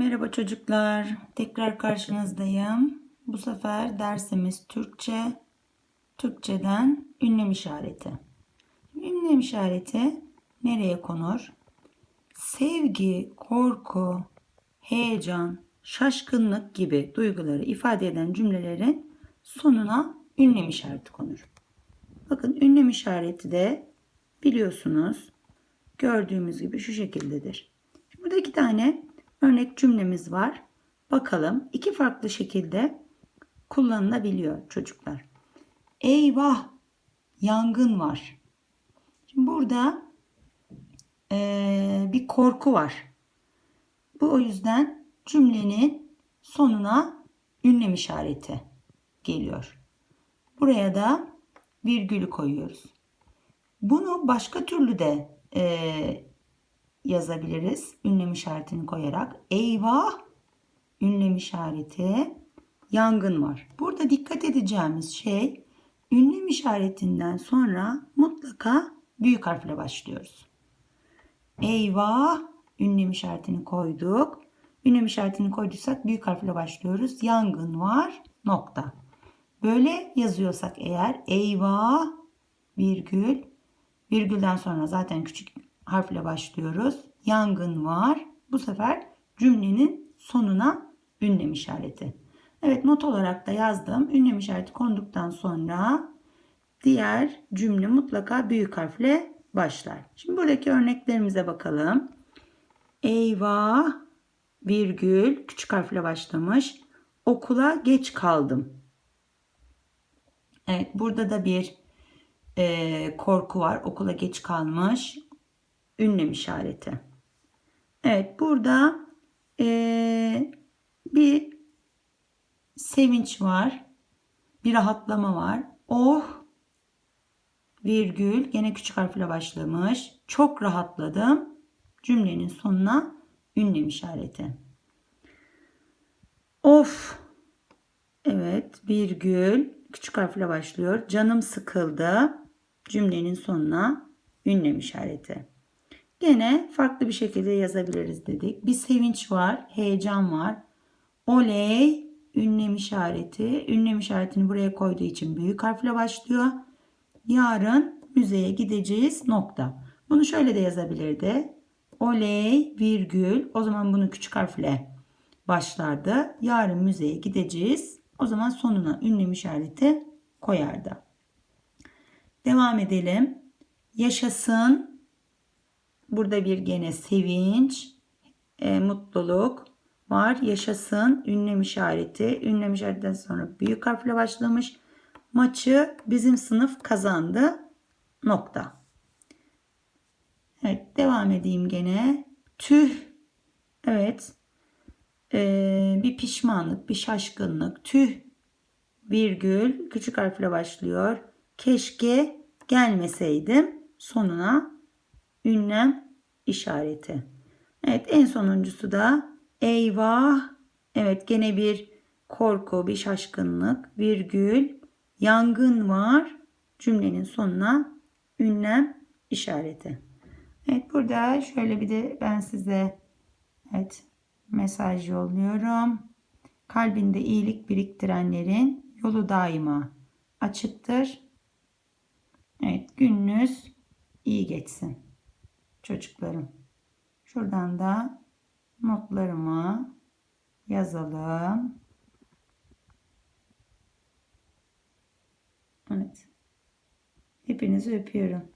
Merhaba çocuklar. Tekrar karşınızdayım. Bu sefer dersimiz Türkçe. Türkçeden ünlem işareti. Ünlem işareti nereye konur? Sevgi, korku, heyecan, şaşkınlık gibi duyguları ifade eden cümlelerin sonuna ünlem işareti konur. Bakın ünlem işareti de biliyorsunuz gördüğümüz gibi şu şekildedir. Burada iki tane örnek cümlemiz var. Bakalım iki farklı şekilde kullanılabiliyor çocuklar. Eyvah yangın var. Şimdi burada eee, bir korku var. Bu o yüzden cümlenin sonuna ünlem işareti geliyor. Buraya da virgülü koyuyoruz. Bunu başka türlü de eee, yazabiliriz. Ünlem işaretini koyarak. Eyvah ünlem işareti yangın var. Burada dikkat edeceğimiz şey ünlem işaretinden sonra mutlaka büyük harfle başlıyoruz. Eyvah ünlem işaretini koyduk. Ünlem işaretini koyduysak büyük harfle başlıyoruz. Yangın var nokta. Böyle yazıyorsak eğer eyvah virgül virgülden sonra zaten küçük harfle başlıyoruz. Yangın var. Bu sefer cümlenin sonuna ünlem işareti. Evet not olarak da yazdım. Ünlem işareti konduktan sonra diğer cümle mutlaka büyük harfle başlar. Şimdi buradaki örneklerimize bakalım. Eyvah virgül küçük harfle başlamış. Okula geç kaldım. Evet burada da bir e, korku var. Okula geç kalmış. Ünlem işareti. Evet burada e, bir sevinç var. Bir rahatlama var. Oh virgül gene küçük harfle başlamış. Çok rahatladım. Cümlenin sonuna ünlem işareti. Of evet virgül küçük harfle başlıyor. Canım sıkıldı. Cümlenin sonuna ünlem işareti. Gene farklı bir şekilde yazabiliriz dedik. Bir sevinç var, heyecan var. Oley ünlem işareti. Ünlem işaretini buraya koyduğu için büyük harfle başlıyor. Yarın müzeye gideceğiz nokta. Bunu şöyle de yazabilirdi. Oley virgül. O zaman bunu küçük harfle başlardı. Yarın müzeye gideceğiz. O zaman sonuna ünlem işareti koyardı. Devam edelim. Yaşasın. Burada bir gene sevinç, e, mutluluk var. Yaşasın. Ünlem işareti. Ünlem işaretinden sonra büyük harfle başlamış. Maçı bizim sınıf kazandı. Nokta. Evet devam edeyim gene. Tüh. Evet. Ee, bir pişmanlık, bir şaşkınlık. Tüh. Virgül. Küçük harfle başlıyor. Keşke gelmeseydim. Sonuna ünlem işareti. Evet en sonuncusu da eyvah. Evet gene bir korku, bir şaşkınlık. Virgül. Yangın var. Cümlenin sonuna ünlem işareti. Evet burada şöyle bir de ben size evet mesaj yolluyorum. Kalbinde iyilik biriktirenlerin yolu daima açıktır. Evet gününüz iyi geçsin çocuklarım. Şuradan da notlarımı yazalım. Evet. Hepinizi öpüyorum.